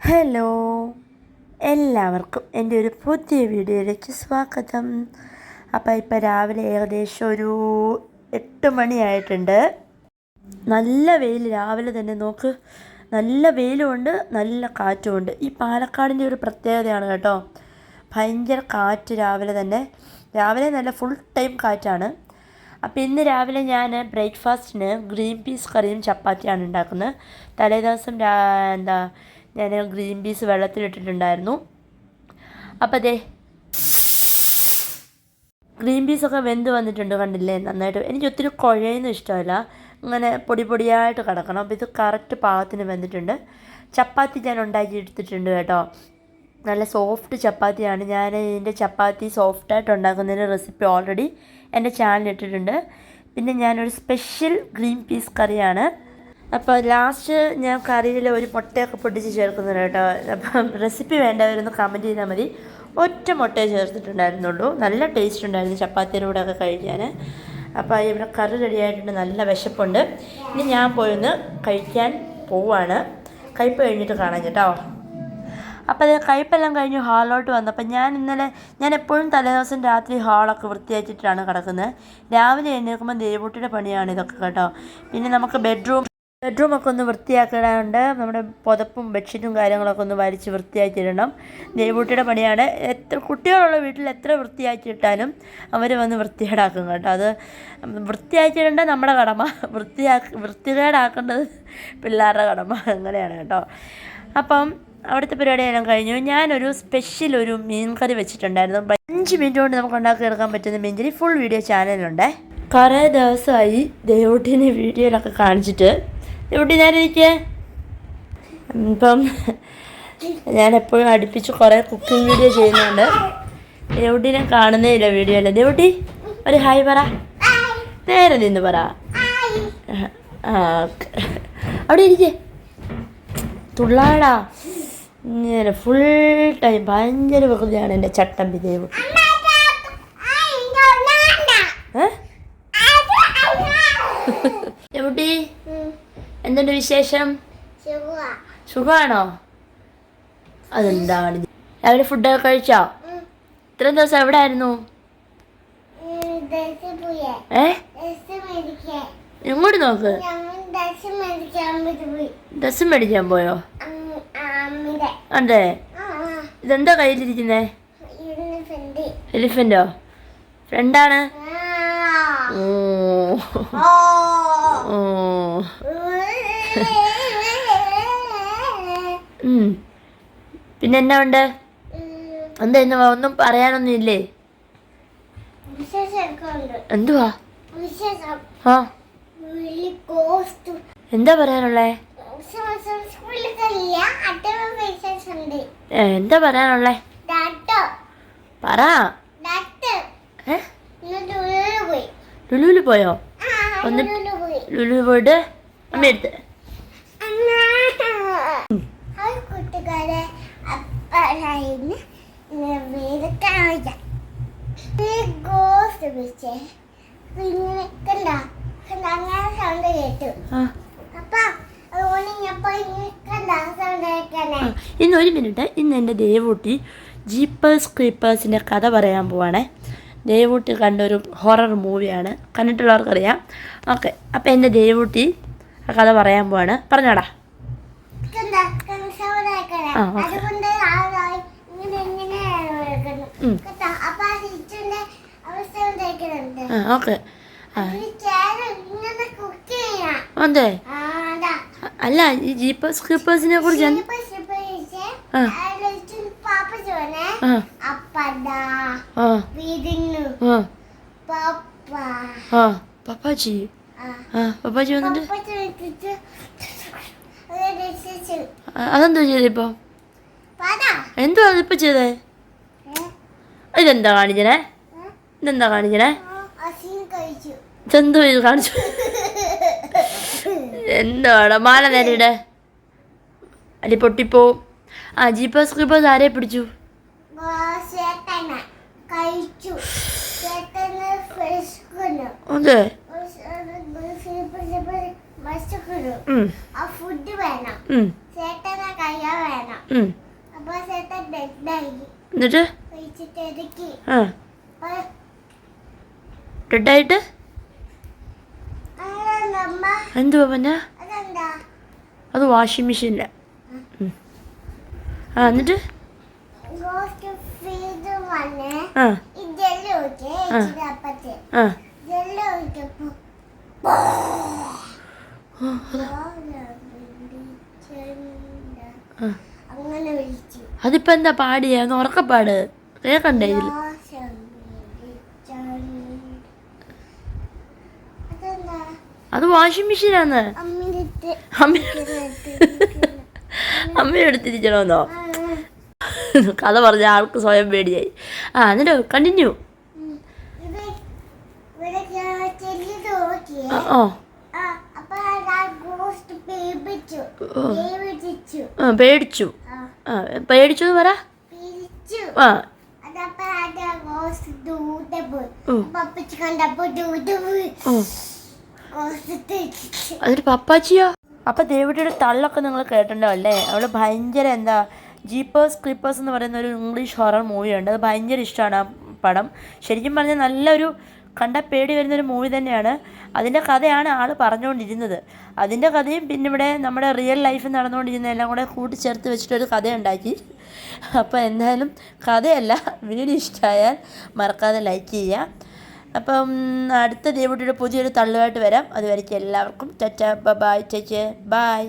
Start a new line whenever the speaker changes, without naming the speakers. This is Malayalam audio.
ഹലോ എല്ലാവർക്കും എന്റെ ഒരു പുതിയ വീഡിയോയിലേക്ക് സ്വാഗതം. അപ്പോൾ ഇപ്പോൾ രാവിലെ ഏകദേശം ഒരു എട്ട് മണിയായിട്ടുണ്ട് നല്ല വെയിൽ രാവിലെ തന്നെ നോക്ക്. നല്ല വെയിലുമുണ്ട് നല്ല കാറ്റുമുണ്ട്. ഈ പാലക്കാടിന്റെ ഒരു പ്രത്യേകതയാണ് കേട്ടോ. ഭയങ്കര കാറ്റ് രാവിലെ തന്നെ. രാവിലെ നല്ല ഫുൾ ടൈം കാറ്റാണ്. അപ്പോൾ ഇന്ന് രാവിലെ ഞാൻ ബ്രേക്ക്ഫാസ്റ്റിന് ഗ്രീൻ പീസ് കറിയും ചപ്പാത്തിയാണ് ഉണ്ടാക്കുന്നത്. തലേദിവസം എന്താ ഞാൻ ഗ്രീൻ പീസ് വെള്ളത്തിലിട്ടിട്ടുണ്ടായിരുന്നു. അപ്പോൾ അതെ ഗ്രീൻ പീസൊക്കെ വെന്ത് വന്നിട്ടുണ്ട് കണ്ടില്ലേ? നന്നായിട്ട്. എനിക്ക് ഒത്തിരി കുഴയൊന്നും ഇഷ്ടമല്ല. ഇങ്ങനെ പൊടി പൊടിയായിട്ട് കിടക്കണം. അപ്പോൾ ഇത് കറക്റ്റ് പാകത്തിന് വെന്തിട്ടുണ്ട്. ചപ്പാത്തി ഞാൻ ഉണ്ടാക്കി എടുത്തിട്ടുണ്ട് കേട്ടോ. നല്ല സോഫ്റ്റ് ചപ്പാത്തിയാണ്. ഞാൻ ഇതിന്റെ ചപ്പാത്തി സോഫ്റ്റായിട്ട് ഉണ്ടാക്കുന്നതിന്റെ റെസിപ്പി ഓൾറെഡി എന്റെ ചാനലിൽ ഇട്ടിട്ടുണ്ട്. പിന്നെ ഞാനൊരു സ്പെഷ്യൽ ഗ്രീൻ പീസ് കറിയാണ് അപ്പോൾ ലാസ്റ്റ് ഞാൻ കറിയിൽ ഒരു മുട്ടയൊക്കെ പൊട്ടിച്ച് ചേർക്കുന്നുണ്ട് കേട്ടോ. അപ്പം റെസിപ്പി വേണ്ടവരൊന്ന് കമന്റ് ചെയ്താൽ മതി. ഒറ്റ മുട്ടയെ ചേർത്തിട്ടുണ്ടായിരുന്നുള്ളൂ. നല്ല ടേസ്റ്റ് ഉണ്ടായിരുന്നു ചപ്പാത്തിയുടെ കൂടെ ഒക്കെ കഴിക്കാൻ. അപ്പോൾ ഇവിടെ കറി റെഡിയായിട്ടുണ്ട് നല്ല വിശപ്പുണ്ട്. ഇനി ഞാൻ പോയി ഒന്ന് കഴിക്കാൻ പോവാണ്. കഴിപ്പ് കഴിഞ്ഞിട്ട് കാണാം കേട്ടോ. അപ്പോൾ അത് കയ്പ്പെല്ലാം കഴിഞ്ഞ് ഹാളിലോട്ട് വന്നപ്പോൾ ഞാൻ ഇന്നലെ ഞാൻ എപ്പോഴും തലേദിവസം രാത്രി ഹാളൊക്കെ വൃത്തിയാക്കിയിട്ടാണ് കിടക്കുന്നത്. രാവിലെ എഴുന്നേൽക്കുമ്പോൾ ദേവൂട്ടിയുടെ പണിയാണ് ഇതൊക്കെ കേട്ടോ. പിന്നെ നമുക്ക് ബെഡ്റൂം ബെഡ്റൂമൊക്കെ ഒന്ന് വൃത്തിയാക്കാനുണ്ട് നമ്മുടെ പുതപ്പും ബെഡ്ഷീറ്റും കാര്യങ്ങളൊക്കെ ഒന്ന് വലിച്ച് വൃത്തിയാക്കിയിടണം. ദേവൂട്ടിയുടെ പണിയാണ്. എത്ര കുട്ടികളുള്ള വീട്ടിൽ എത്ര വൃത്തിയാക്കിയിട്ടാലും അവർ വന്ന് വൃത്തികേടാക്കും കേട്ടോ. അത് വൃത്തിയാക്കിയിടേണ്ട നമ്മുടെ കടമ. വൃത്തിയാക്കി വൃത്തികേടാക്കേണ്ടത് പിള്ളേരുടെ കടമ. അങ്ങനെയാണ് കേട്ടോ. അപ്പം അവിടുത്തെ പരിപാടിയെല്ലാം കഴിഞ്ഞു. ഞാനൊരു സ്പെഷ്യൽ ഒരു മീൻ കറി വെച്ചിട്ടുണ്ടായിരുന്നു. അഞ്ച് മിനിറ്റ് കൊണ്ട് നമുക്ക് ഉണ്ടാക്കി എടുക്കാൻ പറ്റുന്ന മീൻ കറി ഫുൾ വീഡിയോ ചാനലുണ്ട് കുറേ ദിവസമായി ദേവൂട്ടിനെ വീഡിയോയിലൊക്കെ കാണിച്ചിട്ട് ദേവൂട്ടി നേരിരിക്കേ ഇപ്പം ഞാൻ എപ്പോഴും അടുപ്പിച്ച് കുറേ കുക്കിംഗ് വീഡിയോ ചെയ്യുന്നുണ്ട്. ഞാൻ കാണുന്നേ ഇല്ല വീഡിയോ അല്ലേ ദേവട്ടി. ഒരു ഹായ് പറ. നേരെ നിന്ന് പറ. അവിടെ ഇരിക്കേ. തുള്ളാടാ. ഇങ്ങനെ ഫുൾ ടൈം ഭയങ്കര വെറുതെയാണ് എന്റെ ചട്ടമ്പി ദേവ് എവിടെ? എന്തുണ്ട് വിശേഷം? സുഖമാണോ അതെന്താണ്? രാവിലെ ഫുഡൊക്കെ കഴിച്ചോ? ഇത്രയും ദിവസം എവിടെ ആയിരുന്നു ഏ? ഇങ്ങോട്ട് നോക്ക്? ഡ്രസ് മേടിക്കാൻ പോയോ. അതെ. ഇതെന്താ കയ്യിലിരിക്കുന്നേ? എലിഫന്റോ ഫ്രണ്ടാണ്? ഓ. ഓ. പിന്നെ എന്നാ ഉണ്ട്? എന്താ ഒന്നും പറയാനൊന്നും ഇല്ലേ? എന്തുവാ? ആ. എന്താ പറയാനുള്ളേ? എന്താ പറയാനുള്ളേ? പറ. ലുലുവിൽ പോയോ. ഒന്ന് ലുലു പോയിട്ട് അമ്മ എടുത്ത്
വിളിച്ചേ. പിന്നെ കണ്ട? കണ്ട അങ്ങനെ സൗണ്ട് കേട്ടു. അപ്പൊ അതുകൊണ്ട് ഞാൻ കണ്ട? സൗണ്ട് കേൾക്കണേ
ഇന്ന് ഒരു മിനിറ്റ് ഇന്ന് എന്റെ ദേവൂട്ടി ജീപ്പേഴ്സ് ക്രീപ്പേഴ്സിന്റെ കഥ പറയാൻ പോവാണേ. ദേവൂട്ടി കണ്ടൊരു ഹൊറർ മൂവിയാണ് കണ്ടിട്ടുള്ളവർക്കറിയാം. ഓക്കെ അപ്പം എന്റെ ദേവൂട്ടി ആ കഥ പറയാൻ പോവാണ്. പറഞ്ഞോടാ. ആ, ഓക്കേ.
അതുകൊണ്ട് ആളായി ഇങ്ങനെ ഇങ്ങനെയാണ് കേൾക്കുന്നത്
ഉം.
കേട്ടോ അപ്പൊ ആ ടീച്ചറിന്റെ അവസ്ഥ കേൾക്കുന്നുണ്ട്
ആ ഓക്കെ ആ
ഈ ചേട്ടൻ ഇങ്ങനെ കുക്ക് ചെയ്യാം
അതെ
ആ അതാ
അല്ല ഈ ജീപ്പേഴ്സ് ക്രീപ്പേഴ്സിനെ കുറിച്ച് എന്ത്-
ഇപ്പൊ ഇപ്പൊ ഇരിച്ചേ,
ആ.
അതിലൊരു പാപ്പ ചോനെ
ആ
അപ്പടാ
ആ
വീടിന്നു
ആ.
പപ്പ.
ആ പപ്പാച്ചി.
ആ.
പപ്പാജി പപ്പാജി വന്നിട്ട്? അതെന്താ ചോദിച്ചിട്ട്
ഇപ്പൊ.
എന്തുവാ ഇപ്പൊ ചെയ്തേ? ഇതെന്താ
ഏ?
ഇതെന്താ കാണിക്കണേ? ഇതെന്തോ ഇത് കാണിച്ചു? എന്താണ് മാല നേരിടെ അല്ലെ പൊട്ടിപ്പോ. ആ ജീപ്പസ് ക്രീപ്പേഴ്സ് ആരെ പിടിച്ചു? അതെ.
ഫുഡ് വേണം. വേണം.
എന്നിട്ട്? ആ. റെഡായിട്ട് എന്ത്
പറഞ്ഞ
അത് വാഷിംഗ് മെഷീനില്ല ആ എന്നിട്ട്?
ഉറക്കപ്പാട്
ആ.
ജെല്ല് ഒഴിച്ചപ്പോ
ആ.
അങ്ങനെ വിളിച്ചു
അതിപ്പോൾ എന്താ പാടിയ ഒന്ന് ഉറക്കപ്പാട് കേൾക്കണ്ടേ ഇതിൽ
ദോശം വിളിച്ചുണ്ട്. അതെന്താ
അത് വാഷിംഗ് മെഷീനാണ്
അമ്മിനിട്ട്
അമ്മ അമ്മ എടുത്തിരിക്കണമെന്നോ കഥ പറഞ്ഞ ആൾക്ക് സ്വയം പേടിയായി. ആ എന്നിട്ട് കണ്ടിന്യൂ ഓ
പേടിച്ചു. പേടിച്ചു
എന്ന് പറ. ആ.
പപ്പിച്ച് കണ്ടപ്പോ
അതിന് പപ്പാച്ചിയോ? അപ്പം ദേവിയുടെ തള്ളൊക്കെ നിങ്ങൾ കേട്ടിട്ടുണ്ടോ അല്ലേ അവൾ ഭയങ്കര എന്താ ജീപ്പേഴ്സ് ക്ലിപ്പേഴ്സ് എന്ന് പറയുന്ന ഒരു ഇംഗ്ലീഷ് ഹൊറർ മൂവിയുണ്ട് അത് ഭയങ്കര ഇഷ്ടമാണ് ആ പടം. ശരിക്കും പറഞ്ഞാൽ നല്ലൊരു കണ്ട പേടി വരുന്നൊരു മൂവി തന്നെയാണ്. അതിന്റെ കഥയാണ് ആൾ പറഞ്ഞുകൊണ്ടിരുന്നത് അതിന്റെ കഥയും പിന്നെ ഇവിടെ നമ്മുടെ റിയൽ ലൈഫിൽ നടന്നുകൊണ്ടിരുന്ന എല്ലാം കൂടെ കൂട്ടിച്ചേർത്ത് വെച്ചിട്ടൊരു കഥയുണ്ടാക്കി. അപ്പോൾ എന്തായാലും കഥയല്ല വീഡിയോ ഇഷ്ടമായാൽ മറക്കാതെ ലൈക്ക് ചെയ്യുക. അപ്പം അടുത്ത ദേവുട്ടിയുടെ പുതിയൊരു തള്ളുമായിട്ട് വരാം. അതുവരയ്ക്ക് എല്ലാവർക്കും. ടറ്റ ബൈ ചേച്ചേ ബൈ.